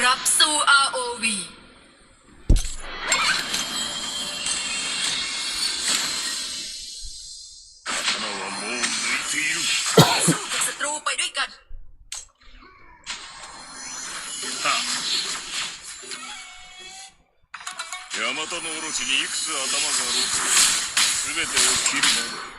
ยินดีต้อนรับสู่ ROV 刀はもう抜いている สู้กับศัตรูไปด้วยกัน ヤマタノオロチにいくつ頭があろうと全てを切るま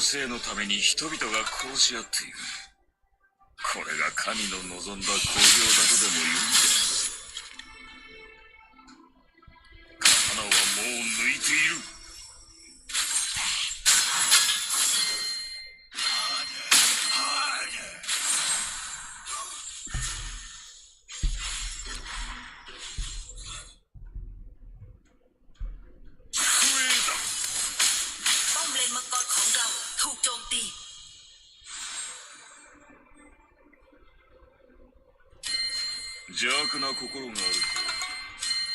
性のために人々が殺し合っている。これが神の望んだ工業だとでも言うんだ邪悪な心があると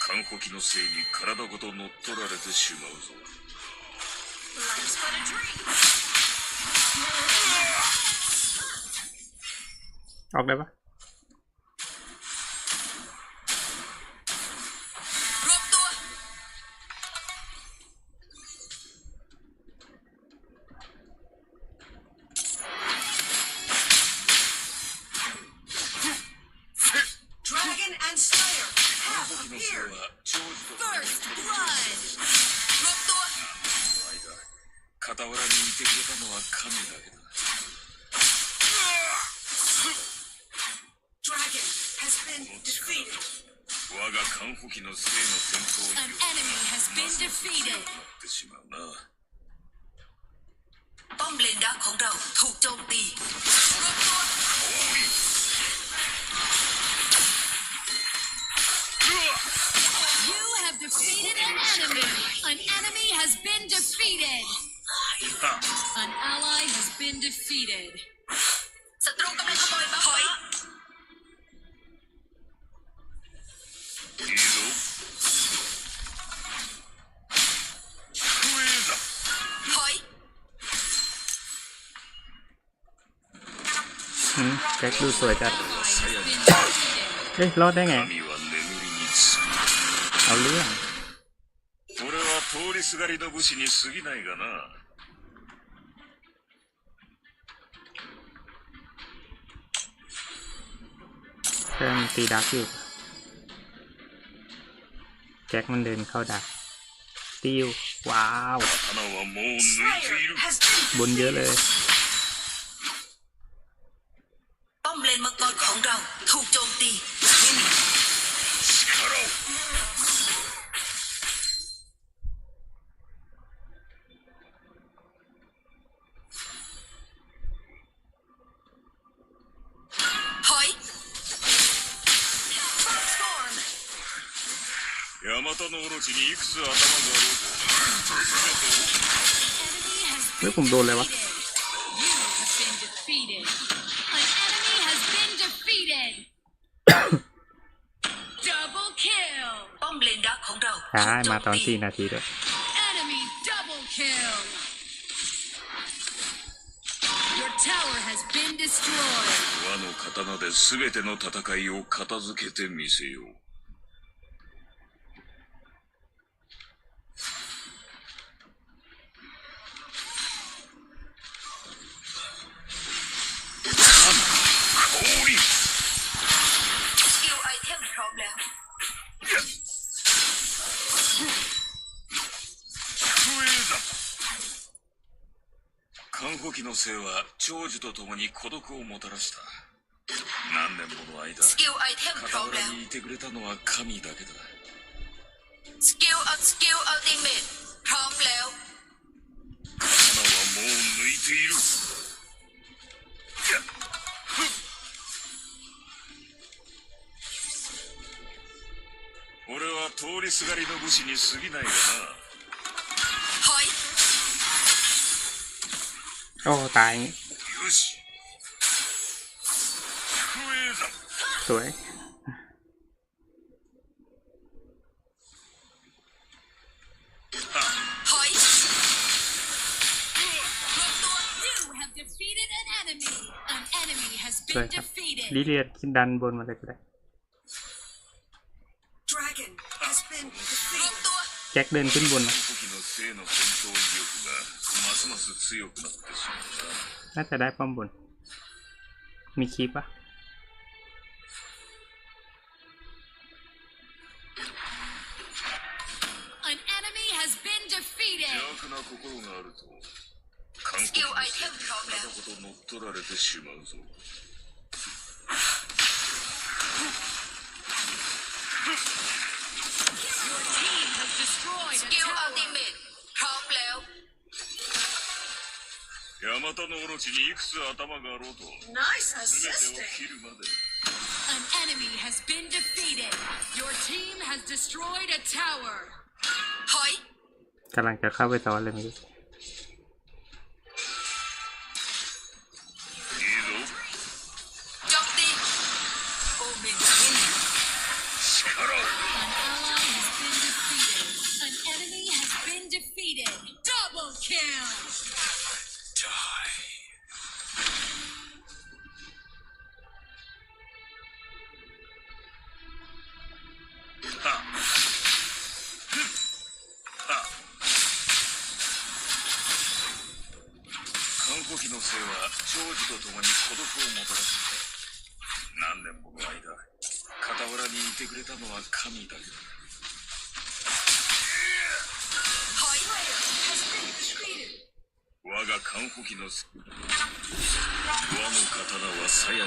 看護機のせいに体ごと乗っ取られてしまうぞ ออกได้ปะ been 強 defeated くなってしまうな ป้อมเลนดักของเราถูกโจมตีรวมตัว You have defeated an enemy. An enemy has been defeated. An ally has been defeated. ศัตรูกำลัง อืมแจ็คดูสวยจัด Ally has been defeated. เฮ้ย รอดได้ไง 神は眠りにつく เอาเรื่อง 俺は通りすがりの武士に過ぎないがな เพิ่มตีดักอยู่ แจ็คมันเดินเข้าดักติวว้าว 刀はもう抜いている has been บนเยอะเลย ลนดักของเรา ช้า ถูกโจ มาตอน ตี สี่นาทีด้วย Enemy double kill. Your tower has been destroyed. 和の刀で全ての戦いを片付けてみせよう 古希の生は長寿とともに孤独をもたらした。何年もの間傍らにいてくれたのは神だけだ。スはもう抜いている。俺は通りすがりの武士に過ぎないがな。 โอ้ ตายสวยสวยครับลิเลียขึ้นดันบนมาเลยก็ได้แจ็คเดินขึ้นบนนะ この時の生の戦闘意欲がますます強くなってしまうな น่าจะได้ป้อมบน มีคลิปปะ An enemy has been defeated. 邪悪な心があると韓ス国のキルアイテムพร้อม 体 แล้ว ごと乗っ取られてしまうぞ ヤマタのオロチにいくつ頭があろうと Nice 全てを assisting. 切るまで An enemy has been defeated. Your team has destroyed a tower. ถอย กำลังจะเข้าไปซ้อนเลยเมื่อ 神だよ我がカンホキの我の刀は鞘に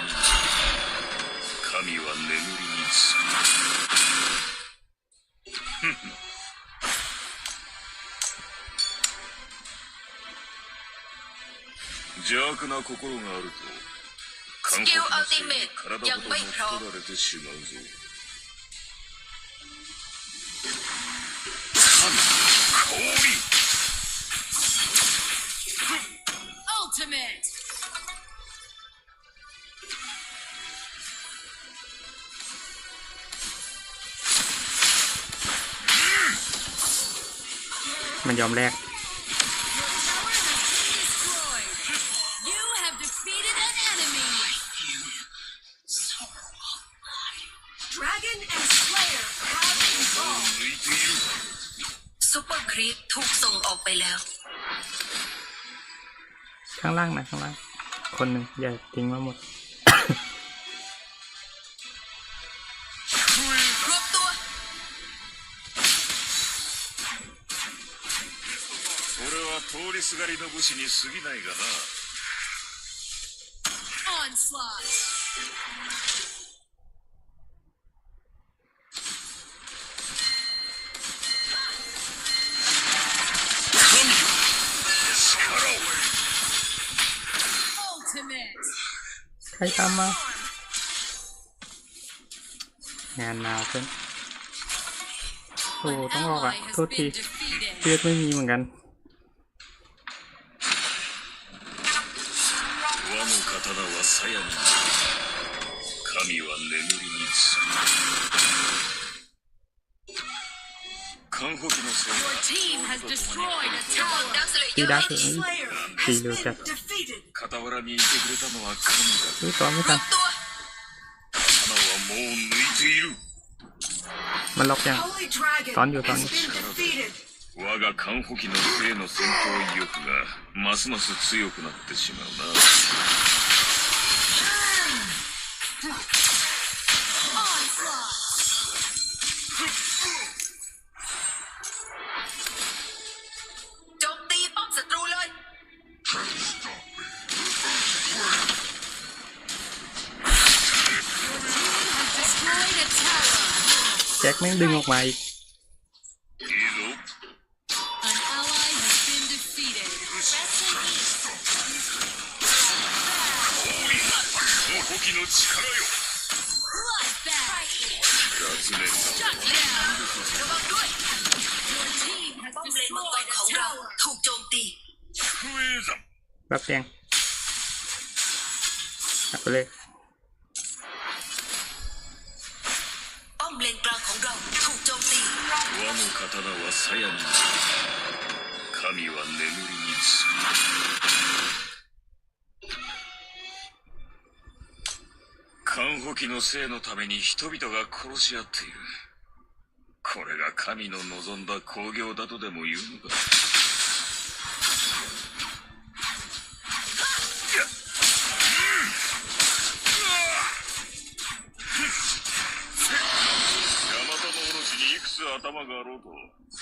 神は眠りにつく邪悪な心があると韓国のせい体ごと乗っ取られてしまうぞ。Ultimate. มันย ไปแล้ว ข้างล่างนะข้างล่าง คนหนึ่งอย่าทิ้งมาหมด รวมตัว それは通りすがりの武士に過ぎないがな Onslaught. ใครตามมา งานนาวเพิ่นโอ้ An ต้องออกอ่ะ ally has โทษที been defeated. เลือดไม่มีเหมือนกัน 和の刀は鞘に神は眠りにつく韓国のせい Your team has destroyed a tower. ดักสเลเย ตี อ ดัก ร์ เอ้ย Slayer Sí, has lo been sé. defeated. 傍らにいてくれたのは神だ เฮ้ยซ้อนไม่ ร ทั วน มตัว 刀はもう抜いている มันล็อกยัง Holy Dragon Con vô, has con. been defeated. 我が韓国の性の戦闘意欲がますます強くなってしまうな แม่งดึงออกมาอีกรับแจ้งกลับไปเลย 刀は鞘に神は眠りにつく。漢保機の生のために人々が殺し合っている。これが神の望んだ興行だとでも言うのか？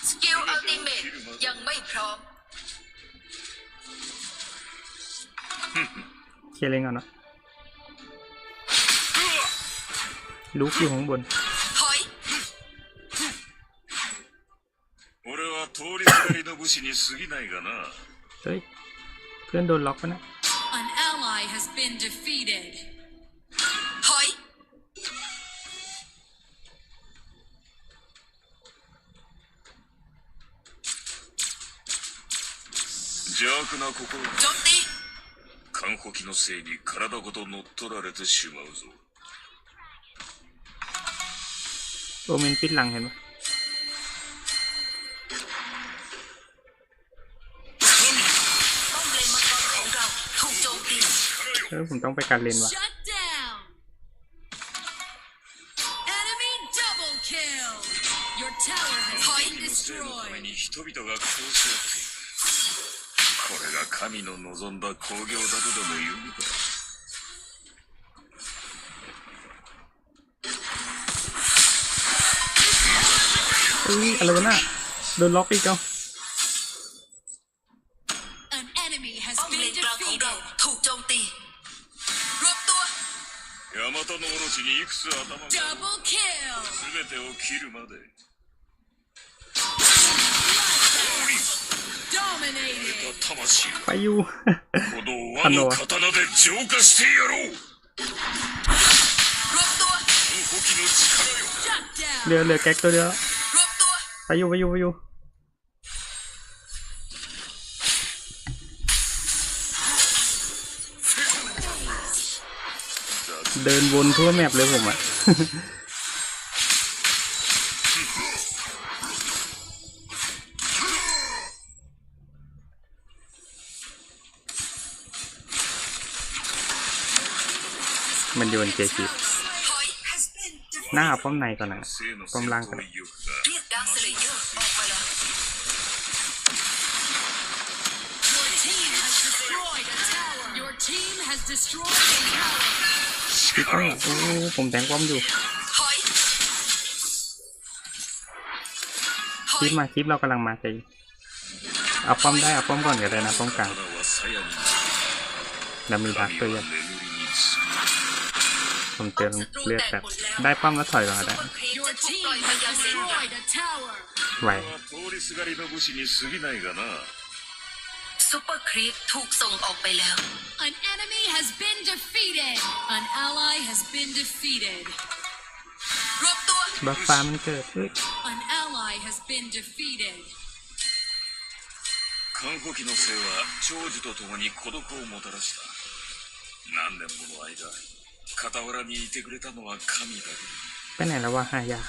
สกิลอัลติเมตยังไม่พร้อม เคลเลงก่อนนะลูกอยู่ข้างบนถอยเฮ้ยเพื่อนโดนล็อกไปนะ An ally has been defeated. 邪悪な心が โจมตี 看護機のせいに体ごと乗っ取られてしまうぞ โอเมนปิดหลังเห็นปะ ป้อมเลนมังกรของเราถูกโจมตี เออผมต้องไปการเลนวะ Shut down. Enemy れが神の望んだ興行だとでも言うのか เฮ้ยอะไรวะน่ะโดนล็อกอีกเอ้า An enemy has ป้อมเล been นกลางของเรา defeated. ถูกโจมตี รวบตัว ヤマタのオロチにいくつ頭が Double kill. 全てを切るまで ไปอยู่ฮันโนเหลือเหลือแก๊กตัวเดียวไปอยู่ไปอยู่ไปอยู่เดินวนทั่วแมปเลยผมอะ มันโยนเจจิหน้าป้อมในก่อนนะป้อมล่างก่อนพี่ต้องโอ้ผมแต่งป้อมอยู่คลิปมาคลิปเรากำลังมาใจเอาป้อมได้เอาป้อมก่อนก็ได้นะป้อมกลางแล้วมีดักตัวใผมเติมเลือดแบบได้ป้อมแล้วถอยก่อนก็ได้ ซุปเปอร์ครีม Your จะถูก team ปล่อยมา has ยังเลน destroyed a tower. ไหว は通りすがりの武士に過ぎないがな ซุปเปอร์ครีปถูกส่งออกไปแล้ว An enemy has been defeated. An ally has been defeated. รวบตัว บัฟฟ้ามันเกิดเฮ้ย An ally has been defeated. 看護機の生は長寿と共に孤独をもたらした何年もの間 傍らにいてくれたのは神だけ ไปไหนแล้ววะหายา だ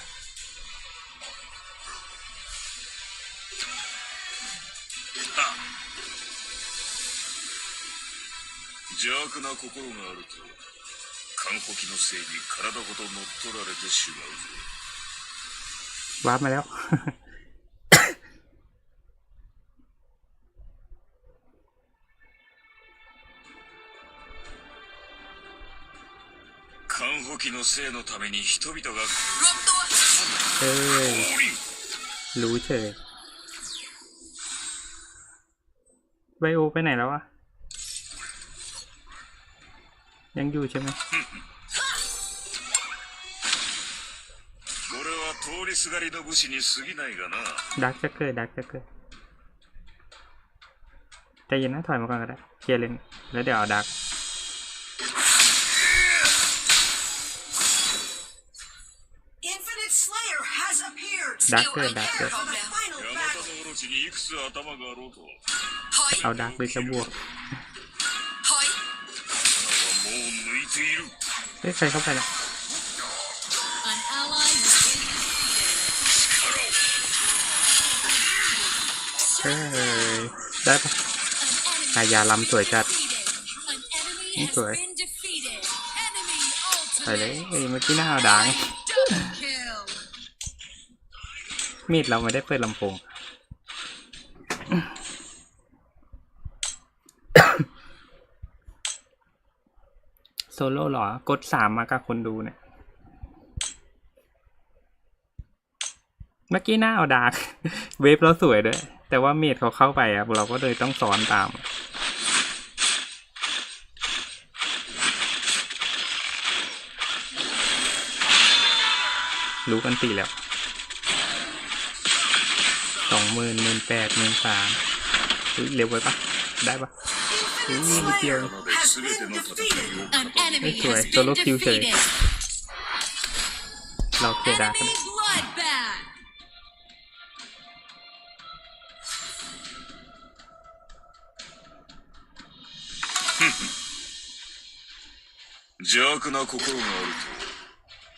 あ邪悪な心があると看護機のせいに体ごと乗っ取られてしまうぞ วาร์ปมาแล้ว 看護機の生のために人々が รวบตัว เอ้ย 降臨 รู้เฉยไบโอไปไหนแล้ววะ ยังอยู่ใช่ไหม 俺は通りすがりの武士に過ぎないがな ดักจะเกิดดักจะเกิดใจเย็นนะถอยมาก่อนก็ได้ เคลียร์เลนแล้วเดี๋ยวเอาดัก ดักเกอร์ดักเกอร์เอาดักไปจะบวกเฮ้ยใครเข้าไปละเฮ้ยได้ปะหายาลำสวยจัดสวยไปเลยเมื่อกี้หน้าดัาง มีดเราไม่ได้เปิดลำโพง โซโล่เหรอ กดสามมากับคนดูเนี่ย เมื่อกี้หน้าเอาดาร์กเวฟเราสวยด้วย แต่ว่าเมดเขาเข้าไปอะเราก็เลยต้องสอนตามรู้กันตีแล้ว สองหมื่นหมื่นแปดหมื่นสามเร็วไปปะได้ปะ Infinite Ooh, Slayer dear. has 全て been の戦 defeated. いを An enemy This way, has solo been kill เฉย defeated. เราเคลียร์ดาร์กกัน Enemy bloodbath. 邪悪な心がある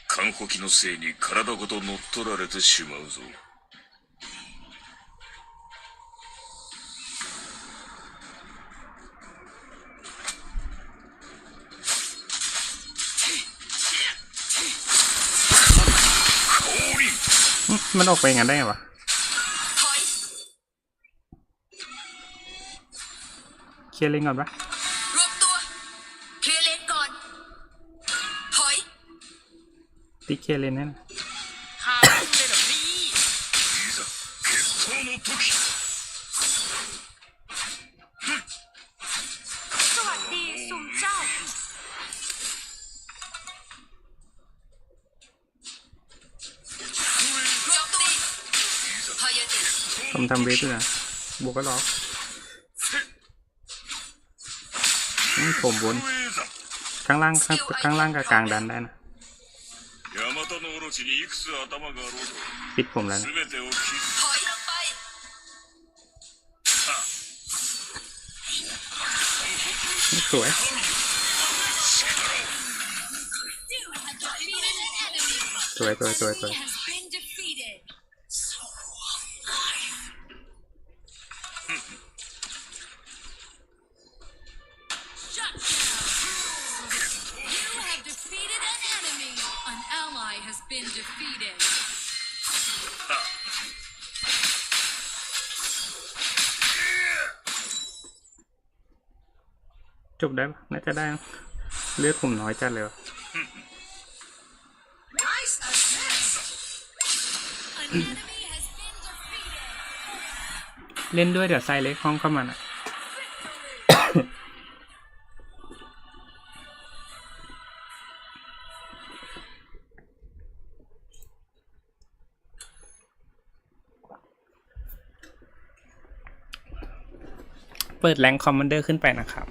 とカンホキのせいに体ごと乗っ取られてしまうぞ มันออกไปอย่างนั้นได้ไงวะถอยเคลียร์เลนก่อนปะรวมตัวเคลียร์เลนก่อนถอยตีเคลียร์เลนนั่น ทำทำเวทด้วยนะบวกก็ล็อกผมบนข้างล่างข้างข้างล่างกับกลางดันได้นะปิดผมแล้วนะสวยสวยสวยสวยสวย been defeated. จบได้ปะน่าจะได้นะเลือดผมน้อยจัดเลยวะ Nice assist. An enemy has been defeated. เล่นด้วยเดี๋ยวไซเล็กห้องเข้ามานะ เปิดแรงคอมมานเดอร์ขึ้นไปนะครับ